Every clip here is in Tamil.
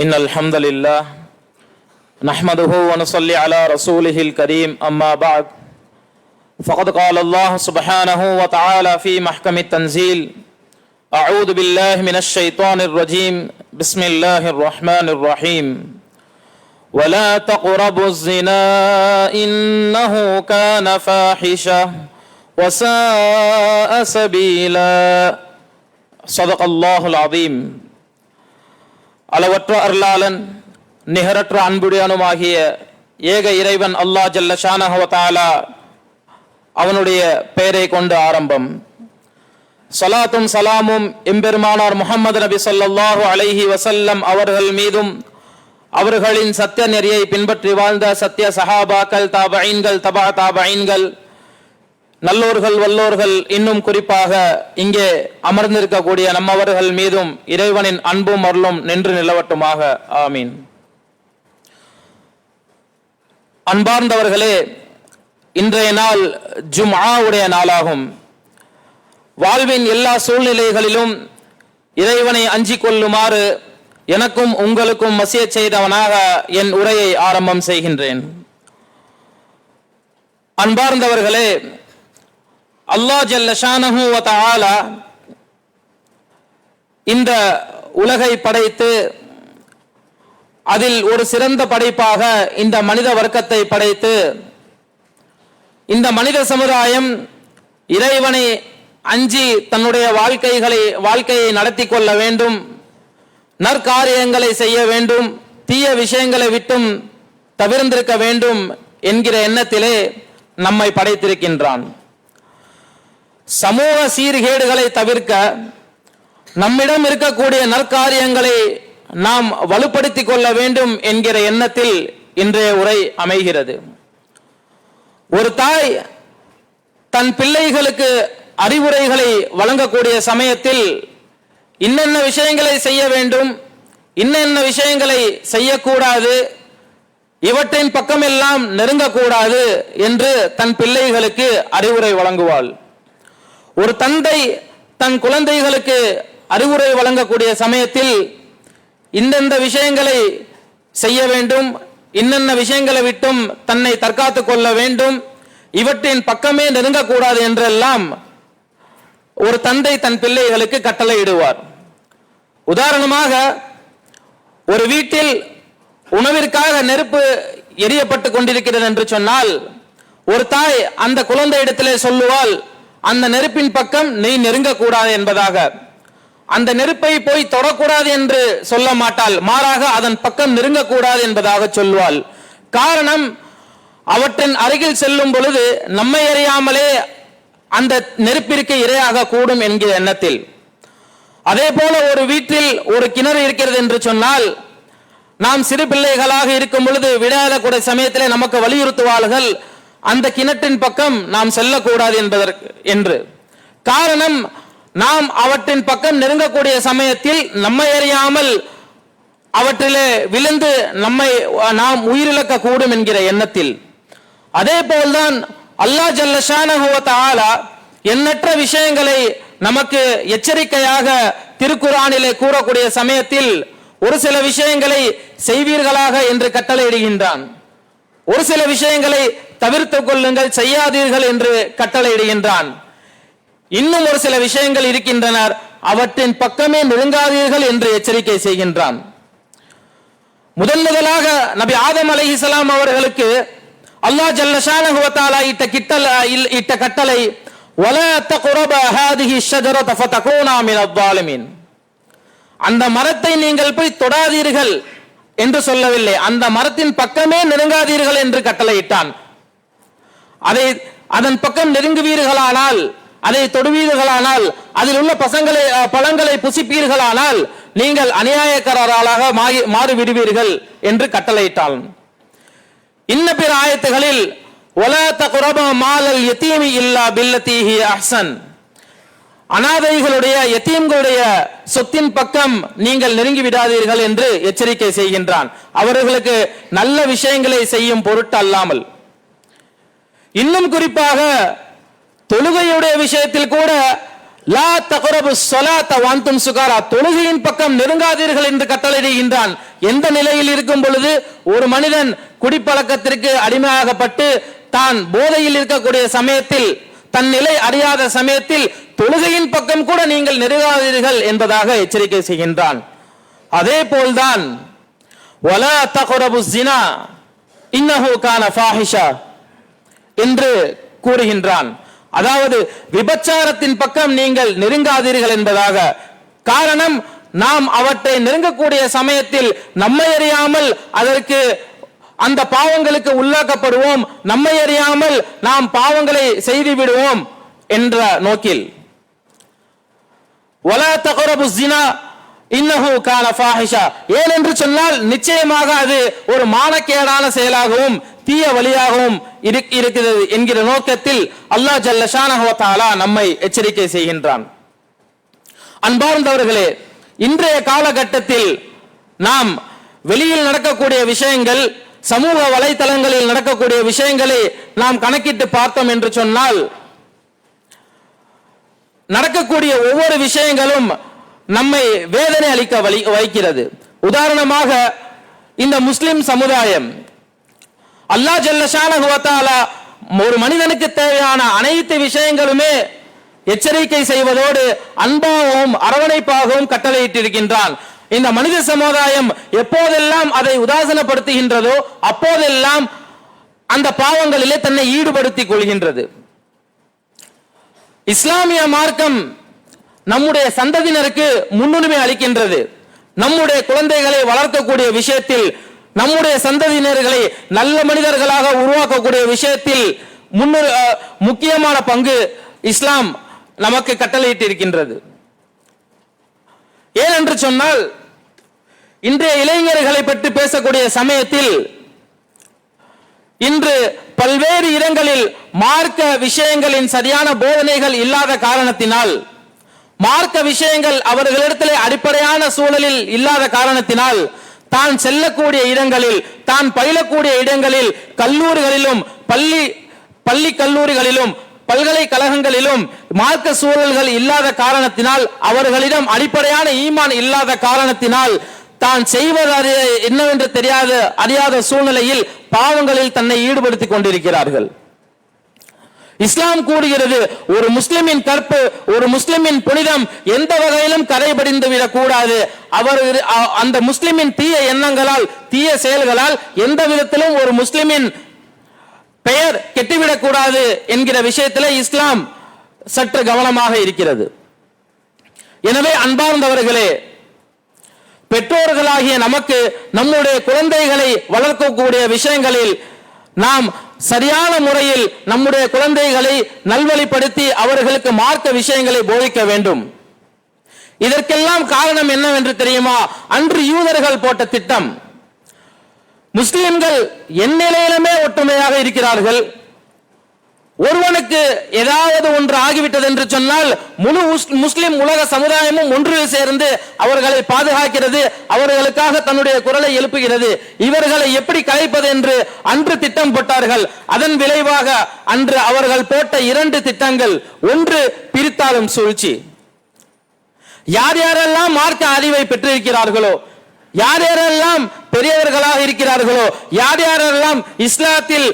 إن الحمد لله نحمده ونصلي على رسوله الكريم. أما بعد فقد قال الله سبحانه وتعالى في محكم التنزيل أعوذ بالله من الشيطان الرجيم. بسم الله الرحمن الرحيم. ولا تقربوا الزنا إنه كان فاحشة وساء سبيلا. صدق الله العظيم. அளவற்ற அருளாளன் நிகரற்ற அன்புடையனுமாகிய ஏக இறைவன் அல்லாஹ் ஜல்ல ஷானஹவதாலா அவனுடைய பெயரை கொண்டு ஆரம்பம். சலாத்தும் சலாமும் எம்பெருமானார் முகமது நபி சொல்லாஹு அலைஹி வசல்லம் அவர்கள் மீதும் அவர்களின் சத்திய நெறியை பின்பற்றி வாழ்ந்த சத்திய சஹாபாக்கள் தாபைன்கள் தபா தாபைன்கள் நல்லோர்கள் வல்லோர்கள் இன்னும் குறிப்பாக இங்கே அமர்ந்திருக்கக்கூடிய நம்மவர்கள் மீதும் இறைவனின் அன்பும் அருளும் நின்று நிலவட்டுமாக. ஆமீன். அன்பார்ந்தவர்களே இன்றைய நாள் ஜும்ஆவுடைய நாளாகும். வாழ்வின் எல்லா சூழ்நிலைகளிலும் இறைவனை அஞ்சிக் கொள்ளுமாறு எனக்கும் உங்களுக்கும் மசிய செய்தவனாக என் உரையை ஆரம்பம் செய்கின்றேன். அன்பார்ந்தவர்களே அல்லாஹ் ஜல்லஷானஹு இந்த உலகை படைத்து அதில் ஒரு சிறந்த படைப்பாக இந்த மனித வர்க்கத்தை படைத்து இந்த மனித சமுதாயம் இறைவனை அஞ்சி தன்னுடைய வாழ்க்கைகளை வாழ்க்கையை நடத்தி கொள்ள வேண்டும் நற்காரியங்களை செய்ய வேண்டும் தீய விஷயங்களை விட்டும் தவிர்ந்திருக்க வேண்டும் என்கிற எண்ணத்திலே நம்மை படைத்திருக்கின்றான். சமூக சீர்கேடுகளை தவிர்க்க நம்மிடம் இருக்கக்கூடிய நற்காரியங்களை நாம் வலுப்படுத்திக் கொள்ள வேண்டும் என்கிற எண்ணத்தில் இன்றைய உரை அமைகிறது. ஒரு தாய் தன் பிள்ளைகளுக்கு அறிவுரைகளை வழங்கக்கூடிய சமயத்தில் இன்னென்ன விஷயங்களை செய்ய வேண்டும் இன்னென்ன விஷயங்களை செய்யக்கூடாது இவற்றின் பக்கமெல்லாம் நெருங்கக்கூடாது என்று தன் பிள்ளைகளுக்கு அறிவுரை வழங்குவாள். ஒரு தந்தை தன் குழந்தைகளுக்கு அறிவுரை வழங்கக்கூடிய சமயத்தில் இந்தந்த விஷயங்களை செய்ய வேண்டும் இன்னென்ன விஷயங்களை விட்டும் தன்னை தற்காத்து கொள்ள வேண்டும் இவற்றின் பக்கமே நெருங்கக்கூடாது என்றெல்லாம் ஒரு தந்தை தன் பிள்ளைகளுக்கு கட்டளையிடுவார். உதாரணமாக ஒரு வீட்டில் உணவிற்காக நெருப்பு எரியப்பட்டு கொண்டிருக்கிறது என்று சொன்னால் ஒரு தாய் அந்த குழந்தை இடத்திலே சொல்லுவாள் அந்த நெருப்பின் பக்கம் நீ நெருங்கக்கூடாது என்பதாக. அந்த நெருப்பை போய் தொடக்கூடாது என்று சொல்ல மாட்டாள். மாறாக அதன் பக்கம் நெருங்கக்கூடாது என்பதாக சொல்வாள். காரணம் அவற்றின் அருகில் செல்லும் பொழுது நம்மை அறியாமலே அந்த நெருப்பிற்கு இரையாக கூடும் என்கிற எண்ணத்தில். அதே போல ஒரு வீட்டில் ஒரு கிணறு இருக்கிறது என்று சொன்னால் நாம் சிறு பிள்ளைகளாக இருக்கும் பொழுது விளையாடக்கூடிய சமயத்திலே நமக்கு வலியுறுத்துவார்கள். அந்த கிணற்றின் பக்கம் நாம் செல்லக்கூடாது என்பதற்கு என்று. காரணம் நாம் அவற்றின் பக்கம் நெருங்கக்கூடிய சமயத்தில் நம்மை அறியாமல் அவற்றிலே விழுந்து நம்மை நாம் உயிரிழக்க கூடும் என்கிற எண்ணத்தில். அதே போல்தான் அல்லாஹ் ஜல்லஷானஹு ஆலா எண்ணற்ற விஷயங்களை நமக்கு எச்சரிக்கையாக திருக்குறானிலே கூறக்கூடிய சமயத்தில் ஒரு சில விஷயங்களை செய்வீர்களாக என்று கட்டளையிடுகின்றான். ஒரு சில விஷயங்களை தவிர்த்துக் கொள்ளுங்கள் செய்யாதீர்கள் என்று கட்டளையிடுகின்றான். இன்னும் ஒரு சில விஷயங்கள் இருக்கின்றனர் அவற்றின் பக்கமே நெருங்காதீர்கள் என்று எச்சரிக்கை செய்கின்றான். முதன் முதலாக நபி ஆதம் அலைஹிஸ்ஸலாம் அவர்களுக்கு அல்லாஹ் ஜல்லஷானகுவத்தாலா இட்ட கிட்டல இட்ட கட்டளை ஒல தக்ரப ஹாதிஹி ஷஜர ஃபதகூனா மினல் ஸாலிமீன். அந்த மரத்தை நீங்கள் போய் தொடாதீர்கள் என்று சொல்லவில்லை. அந்த மரத்தின் பக்கமே நெருங்காதீர்கள் என்று கட்டளையிட்டான். அதை அதன் பக்கம் நெருங்குவீர்களானால் அதை தொடுவீர்களானால் அதில் உள்ள பசங்களை பழங்களை புசிப்பீர்களானால் நீங்கள் அநியாயக்காரர்களாக மாறி- மாறிவிடுவீர்கள் என்று கட்டளையிட்டான். இன்ன பிற ஆயத்துகளில் ஒலா குரப மாலல் எத்தீமி இல்லா பில்லத்தீஹி அஹ்சன். அனாதைகளுடைய எத்தீம்களுடைய சொத்தின் பக்கம் நீங்கள் நெருங்கி விடாதீர்கள் என்று எச்சரிக்கை செய்கின்றான். அவர்களுக்கு நல்ல விஷயங்களை செய்யும் பொருட்டு அல்லாமல் இன்னும் குறிப்பாக தொழுகையுடைய விஷயத்தில் கூட லா தகுரபு சொலாத்த வாந்தும் சுகாரா தொழுகையின் பக்கம் நெருங்காதீர்கள் என்று கட்டளையிடுகின்றான் எந்த நிலையில் இருக்கும் பொழுது ஒரு மனிதன் குடிப்பழக்கத்திற்கு அடிமையாகப்பட்டு தான் போதையில் இருக்கக்கூடிய சமயத்தில் தன் நிலை அறியாத சமயத்தில் தொழுகையின் பக்கம் கூட நீங்கள் நெருங்காதீர்கள் என்பதாக எச்சரிக்கை செய்கின்றான். அதே போல்தான் ஒலா தகுரபு ஜினா இன்னஹு கான ஃபாஹிஷா. என்று கூறுகின்றான். அதாவது விபச்சாரத்தின் பக்கம் நீங்கள் நெருங்காதீர்கள் என்பதாக. காரணம் நாம் அவற்றை நெருங்கக்கூடிய சமயத்தில் நம்மை அறியாமல் அதற்கு அந்த பாவங்களுக்கு உள்ளாக்கப்படுவோம். நம்மை அறியாமல் நாம் பாவங்களை செய்து விடுவோம் என்ற நோக்கில். ஜினா இன்னஹு ஏனென்று சொன்னால் நிச்சயமாக அது ஒரு மானக்கேடான செயலாகவும் தீய வழியாகவும் இருக்- இருக்கிறது என்கிற நோக்கத்தில் அல்லாஹ் ஜல்ல நம்மை எச்சரிக்கை செய்கின்றான். அன்பார்ந்தவர்களே இன்றைய காலகட்டத்தில் நாம் வெளியில் நடக்கக்கூடிய விஷயங்கள் சமூக வலைதளங்களில் நடக்கக்கூடிய விஷயங்களை நாம் கணக்கிட்டு பார்த்தோம் என்று சொன்னால் நடக்கக்கூடிய ஒவ்வொரு விஷயங்களும் நம்மை வேதனை அளிக்க வைக்கிறது உதாரணமாக இந்த முஸ்லிம் சமுதாயம் அல்லாஹ் ஜல்லஷானஹு வ ஒரு மனிதனுக்கு தேவையான அனைத்து விஷயங்களுமே எச்சரிக்கை செய்வதோடு அன்பாகவும் அரவணைப்பாகவும் கட்டளையிட்டிருக்கின்றான். இந்த மனித சமுதாயம் எப்போதெல்லாம் அதை உதாசனப்படுத்துகின்றதோ அப்போதெல்லாம் அந்த பாவங்களிலே தன்னை ஈடுபடுத்திக் கொள்கின்றது. இஸ்லாமிய மார்க்கம் நம்முடைய சந்ததியினருக்கு முன்னுரிமை அளிக்கின்றது. நம்முடைய குழந்தைகளை வளர்க்கக்கூடிய விஷயத்தில் நம்முடைய சந்ததியினர்களை நல்ல மனிதர்களாக உருவாக்கக்கூடிய விஷயத்தில் முன்னுரி முக்கியமான பங்கு இஸ்லாம் நமக்கு கட்டளையிட்டிருக்கின்றது. ஏனென்று சொன்னால் இன்றைய இளைஞர்களை பற்றி பேசக்கூடிய சமயத்தில் இன்று பல்வேறு இடங்களில் மார்க்க விஷயங்களின் சரியான போதனைகள் இல்லாத காரணத்தினால் மார்க்க விஷயங்கள் அவர்களிடத்திலே அடிப்படையான சூழலில் இல்லாத காரணத்தினால் தான் செல்லக்கூடிய இடங்களில் தான் பயிலக்கூடிய இடங்களில் கல்லூரிகளிலும் பள்ளி பள்ளி கல்லூரிகளிலும் பல்கலைக்கழகங்களிலும் மார்க்க சூழல்கள் இல்லாத காரணத்தினால் அவர்களிடம் அடிப்படையான ஈமான் இல்லாத காரணத்தினால் தான் செய்வது என்னவென்று தெரியாத அறியாத சூழ்நிலையில் பாவங்களில் தன்னை ஈடுபடுத்திக் கொண்டிருக்கிறார்கள். இஸ்லாம் கூறுகிறது ஒரு முஸ்லிமின் கற்பு ஒரு முஸ்லிமின் புனிதம் எந்த வகையிலும் கரைபடிந்து விடக்கூடாது. அவர் அந்த முஸ்லிமின் தீய எண்ணங்களால் தீய செயல்களால் எந்த விதத்திலும் ஒரு முஸ்லிமின் பெயர் கெட்டுவிடக்கூடாது என்கிற விஷயத்தில் இஸ்லாம் சற்று கவனமாக இருக்கிறது. எனவே அன்பார்ந்தவர்களே பெற்றோர்களாகிய நமக்கு நம்முடைய குழந்தைகளை வளர்க்கக்கூடிய விஷயங்களில் நாம் சரியான முறையில் நம்முடைய குழந்தைகளை நல்வழிப்படுத்தி அவர்களுக்கு மார்க்க விஷயங்களை போதிக்க வேண்டும். இதற்கெல்லாம் காரணம் என்னவென்று தெரியுமா? அன்று யூதர்கள் போட்ட திட்டம். முஸ்லிம்கள் எந்நிலையிலுமே ஒற்றுமையாக இருக்கிறார்கள். ஒருவனுக்கு ஏதாவது ஒன்று ஆகிவிட்டது என்று சொன்னால் முழு முஸ்- முஸ்லிம் உலக சமுதாயமும் ஒன்று சேர்ந்து அவர்களை பாதுகாக்கிறது அவர்களுக்காக தன்னுடைய குரலை எழுப்புகிறது. இவர்களை எப்படி கலைப்பது என்று அன்று திட்டம் போட்டார்கள். அதன் விளைவாக அன்று அவர்கள் போட்ட இரண்டு திட்டங்கள் ஒன்று பிரித்தாளும் சூழ்ச்சி. யார் யாரெல்லாம் மார்க்க அறிவை பெற்றிருக்கிறார்களோ யார் யாரெல்லாம் பெரியவர்களாக இருக்கிறார்களோ யார் யாரெல்லாம் இஸ்லாத்தில்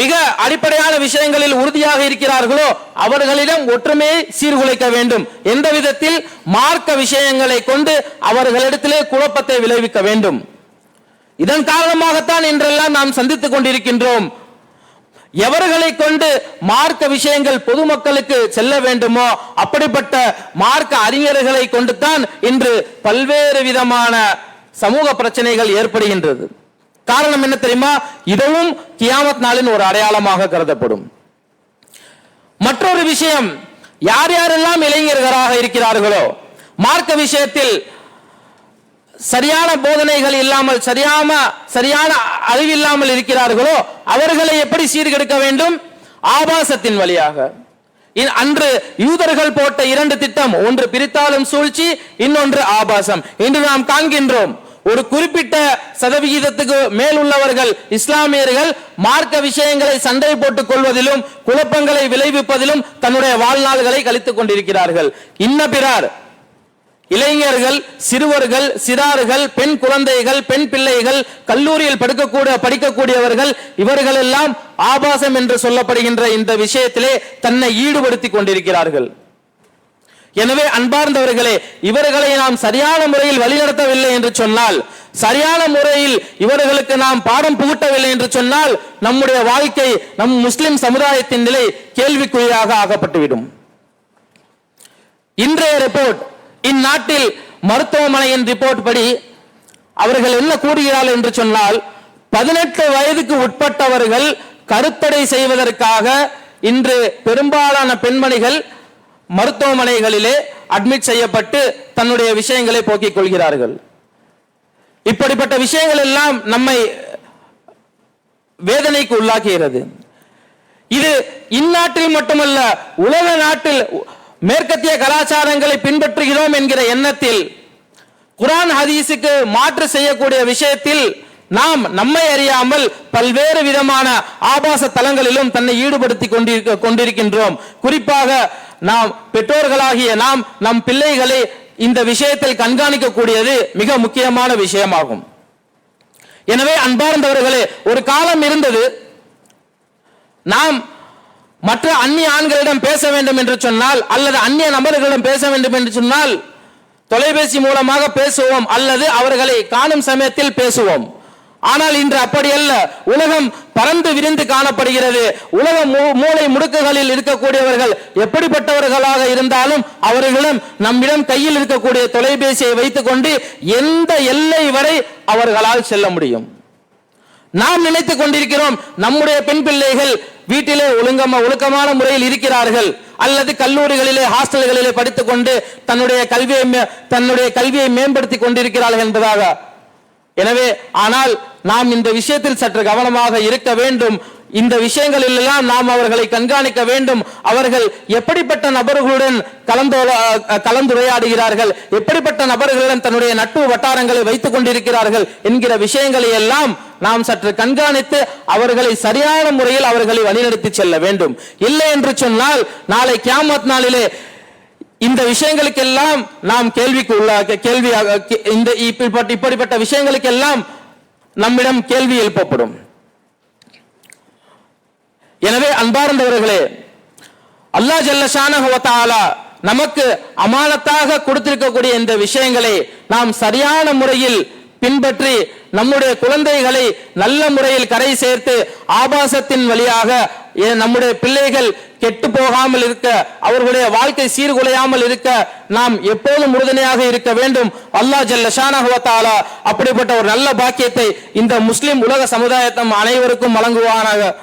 மிக அடிப்படையான விஷயங்களில் உறுதியாக இருக்கிறார்களோ அவர்களிடம் ஒற்றுமையை சீர்குலைக்க வேண்டும். எந்த விதத்தில் மார்க்க விஷயங்களை கொண்டு அவர்களிடத்திலே குழப்பத்தை விளைவிக்க வேண்டும். இதன் காரணமாகத்தான் இன்றெல்லாம் நாம் சந்தித்துக் கொண்டிருக்கின்றோம். எவர்களை கொண்டு மார்க்க விஷயங்கள் பொதுமக்களுக்கு செல்ல வேண்டுமோ அப்படிப்பட்ட மார்க்க அறிஞர்களை கொண்டு தான் இன்று பல்வேறு விதமான சமூக பிரச்சனைகள் ஏற்படுகின்றது. காரணம் என்ன தெரியுமா? இதுவும் கியாமத் நாளின் ஒரு அடையாளமாக கருதப்படும். மற்றொரு விஷயம் யார் யாரெல்லாம் இளைஞர்களாக இருக்கிறார்களோ மார்க்க விஷயத்தில் சரியான போதனைகள் இல்லாமல் சரியான சரியான அறிவில்லாமல் இருக்கிறார்களோ அவர்களை எப்படி சீர்கெடுக்க வேண்டும்? ஆபாசத்தின் வழியாக. இ- அன்று யூதர்கள் போட்ட இரண்டு திட்டம் ஒன்று பிரித்தாளும் சூழ்ச்சி இன்னொன்று ஆபாசம். இன்று நாம் காண்கின்றோம் ஒரு குறிப்பிட்ட சதவிகிதத்துக்கு மேல் உள்ளவர்கள் இஸ்லாமியர்கள் மார்க்க விஷயங்களை சண்டை போட்டுக் கொள்வதிலும் குழப்பங்களை விளைவிப்பதிலும் தன்னுடைய வாழ்நாள்களை கழித்துக் கொண்டிருக்கிறார்கள். இன்ன பிறார் இளைஞர்கள் சிறுவர்கள் சிறார்கள் பெண் குழந்தைகள் பெண் பிள்ளைகள் கல்லூரியில் படிக்கக்கூடிய படிக்கக்கூடியவர்கள் இவர்கள் எல்லாம் ஆபாசம் என்று சொல்லப்படுகின்ற இந்த விஷயத்திலே தன்னை ஈடுபடுத்திக் கொண்டிருக்கிறார்கள். எனவே அன்பார்ந்தவர்களே இவர்களை நாம் சரியான முறையில் வழிநடத்தவில்லை என்று சொன்னால் சரியான முறையில் இவர்களுக்கு நாம் பாடம் புகட்டவில்லை என்று சொன்னால் நம்முடைய வாழ்க்கை நம் முஸ்லிம் சமுதாயத்தின் நிலை கேள்விக்குறியாக ஆகப்பட்டுவிடும் இன்றைய ரிப்போர்ட் இந்நாட்டில் மருத்துவமனையின் ரிப்போர்ட் படி அவர்கள் என்ன கூறுகிறார்கள் என்று சொன்னால் பதினெட்டு வயதுக்கு உட்பட்டவர்கள் கருத்தடை செய்வதற்காக இன்று பெரும்பாலான பெண்மணிகள் மருத்துவமனைகளிலே அட்மிட் செய்யப்பட்டு தன்னுடைய விஷயங்களை போக்கிக் கொள்கிறார்கள். இப்படிப்பட்ட விஷயங்கள் எல்லாம் நம்மை வேதனைக்கு உள்ளாக்குகிறது. இது இந்நாட்டில் மட்டுமல்ல உலக நாட்டில் மேற்கத்திய கலாச்சாரங்களை பின்பற்றுகிறோம் என்கிற எண்ணத்தில் குரான் ஹதீஸுக்கு மாற்று செய்யக்கூடிய விஷயத்தில் நாம் நம்மை அறியாமல் பல்வேறு விதமான ஆபாச தலங்களிலும் தன்னை ஈடுபடுத்தி கொண்டிருக்க கொண்டிருக்கின்றோம். குறிப்பாக நாம் பெற்றோர்களாகிய நாம் நம் பிள்ளைகளை இந்த விஷயத்தில் கண்காணிக்கக்கூடியது மிக முக்கியமான விஷயமாகும். எனவே அன்பார்ந்தவர்களே ஒரு காலம் இருந்தது. நாம் மற்ற அந்நிய ஆண்களிடம் பேச வேண்டும் என்று சொன்னால் அல்லது அந்நிய நபர்களிடம் பேச வேண்டும் என்று சொன்னால் தொலைபேசி மூலமாக பேசுவோம் அல்லது அவர்களை காணும் சமயத்தில் பேசுவோம். ஆனால் இன்று அப்படி அல்ல. உலகம் பறந்து விரிந்து காணப்படுகிறது. உலக மூ- முடுக்குகளில் இருக்கக்கூடியவர்கள் எப்படிப்பட்டவர்களாக இருந்தாலும் அவர்களிடம் நம்மிடம் கையில் இருக்கக்கூடிய தொலைபேசியை வைத்துக்கொண்டு எந்த எல்லை வரை அவர்களால் செல்ல முடியும். நாம் நினைத்துக் கொண்டிருக்கிறோம் நம்முடைய பெண் பிள்ளைகள் வீட்டிலே ஒழுங்கமா ஒழுக்கமான முறையில் இருக்கிறார்கள். அல்லது கல்லூரிகளிலே ஹாஸ்டல்களிலே படித்துக் கொண்டு தன்னுடைய கல்வியை மே- தன்னுடைய கல்வியை மேம்படுத்திக் கொண்டிருக்கிறார்கள் என்பதாக எனவே ஆனால் நாம் இந்த விஷயத்தில் சற்று கவனமாக இருக்க வேண்டும். இந்த விஷயங்களில் எல்லாம் நாம் அவர்களை கண்காணிக்க வேண்டும். அவர்கள் எப்படிப்பட்ட நபர்களுடன் கலந்து கலந்துரையாடுகிறார்கள்? எப்படிப்பட்ட நபர்களுடன் தன்னுடைய நட்பு வட்டாரங்களை வைத்துக் கொண்டிருக்கிறார்கள் என்கிற விஷயங்களை எல்லாம் நாம் சற்று கண்காணித்து அவர்களை சரியான முறையில் அவர்களை வழிநடத்தி செல்ல வேண்டும். இல்லை என்று சொன்னால் நாளை கியாமத் நாளிலே இந்த விஷயங்களுக்கெல்லாம் நாம் கேள்விக்கு உள்ளாக கேள்வி இந்த இப்படிப்பட்ட இப்படிப்பட்ட விஷயங்களுக்கெல்லாம் நம்மிடம் கேள்வி எழுப்பப்படும். எனவே அன்பார்ந்தவர்களே அல்லாஹ் ஜல்லஷானஹு நமக்கு அமானத்தாக கொடுத்திருக்கக்கூடிய இந்த விஷயங்களை நாம் சரியான முறையில் பின்பற்றி நம்முடைய குழந்தைகளை நல்ல முறையில் கரை சேர்த்து ஆபாசத்தின் வழியாக நம்முடைய பிள்ளைகள் கெட்டு போகாமல் இருக்க அவர்களுடைய வாழ்க்கை சீர்குலையாமல் இருக்க நாம் எப்போதும் உறுதுணையாக இருக்க வேண்டும். அல்லாஹ் ஜல்லஷானஹு அப்படிப்பட்ட ஒரு நல்ல பாக்கியத்தை இந்த முஸ்லிம் உலக சமுதாயத்தம் அனைவருக்கும் வழங்குவானாக.